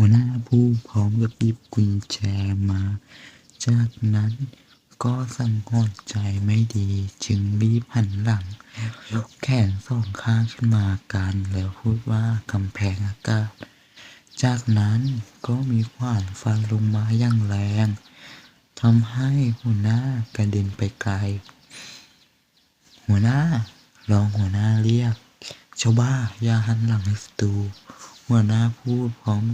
หัวหน้าพูดพร้อมกับหยิบกุญแจมา จากนั้นก็สังหรณ์ใจไม่ดี จึงรีบหันหลัง ยกแขนสองข้างขึ้นมากันแล้วพูดว่ากำแพงอากาศ จากนั้นก็มีขวานฟันลงมาอย่างแรงทำให้หัวหน้ากระเด็นไปไกล หัวหน้ารองหัวหน้าเรียกเจ้าบ้าอย่าหันหลังให้ศัตรู หัวหน้าพูดพร้อม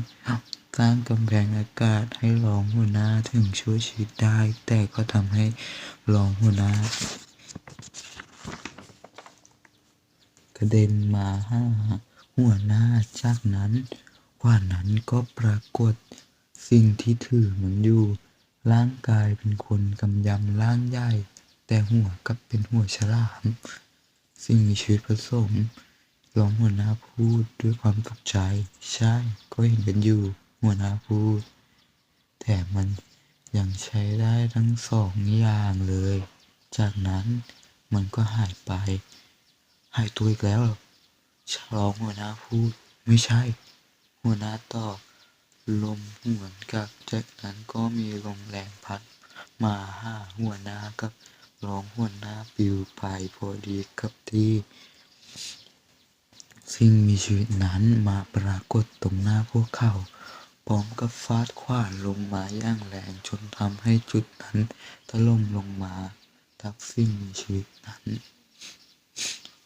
สร้างกำแพงอากาศให้รองหัวหน้าถึงช่วยชีวิตได้ แต่ก็ทำให้รองหัวหน้ากระเด็นมาห้าหัวหน้าจากนั้นขวานนั้นก็ปรากฏสิ่งที่ถือมันอยู่ ร่างกายเป็นคนกำยำร่างใหญ่ แต่หัวกลับเป็นหัวฉลาม สิ่งมีชีวิตผสม ร้องหัวหน้าพูดด้วยความตกใจ ใช่ ก็เห็นกันอยู่ หัวหน้าพูด แต่มันยังใช้ได้ทั้งสองอย่างเลย จากนั้นมันก็หายไป หายตัวอีกแล้วรอฉลองหัวหน้าพูด ไม่ใช่ หัวหน้าตอบลมเหมือนกับจากนั้นก็มีลมแรงพัด มาห้าหัวหน้ากับร้องหัวหน้าปลิวไปพอดีกับที่ สิ่งมีชีวิตนั้นมาปรากฏตรงหน้าพวกเขา พร้อมกับฟาดขว้านลงมาอย่างแรงจนทำให้จุดนั้นถล่มลงมาทับสิ่งมีชีวิตนั้น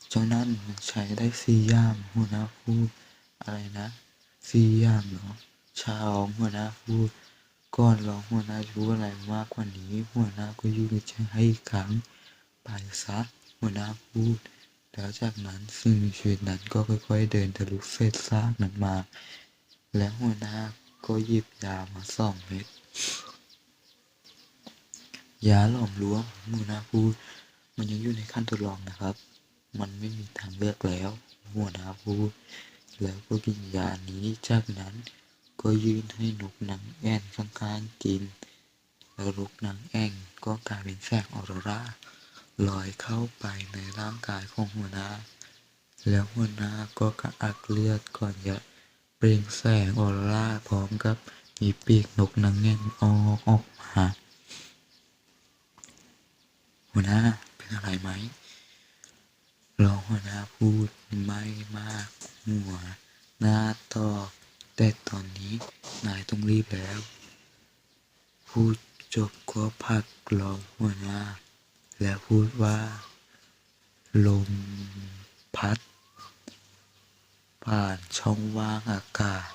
เจ้านั่นมันใช้ได้สี่ย่างหัวหน้าพูดอะไรนะสี่ย่างเหรอชาอองหัวหน้าพูดก่อนรองหัวหน้าจะพูดอะไรมากกว่านี้ หัวหน้าก็ยืนแจ้งให้อีกครั้งไปซะหัวหน้าพูด แล้วจากนั้นสิ่งมีชีวิตนั้นก็ค่อยๆเดินทะลุเศษซากนั้นมา และหัวหน้าก็หยิบยามาสองเม็ดยาหลอมรวมหัวหน้าพูด มันยังอยู่ในขั้นทดลองนะครับ มันไม่มีทางเลือกแล้วหัวหน้าพูด แล้วก็กินยานี้จากนั้นก็ยื่นให้นกนางแอ่นข้างๆกิน แล้วนกนางแอ่นก็กลายเป็นแสงออโรรา ลอยเข้าไปในร่างกายของหัวหน้า แล้วหัวหน้าก็กระอักเลือดก่อนจะเปล่งแสงออรราพร้อมกับมีปีกนกนางแอ่นออกออกมาหัวหน้าเป็นอะไรไหมรองหัวหน้าพูดไม่มากหัวหน้าตอบแต่ตอนนี้นายต้องรีบแล้ว พูดจบก็ผลักรองหัวหน้า และพูดว่า ลมพัด ผ่านช่องว่างอากาศ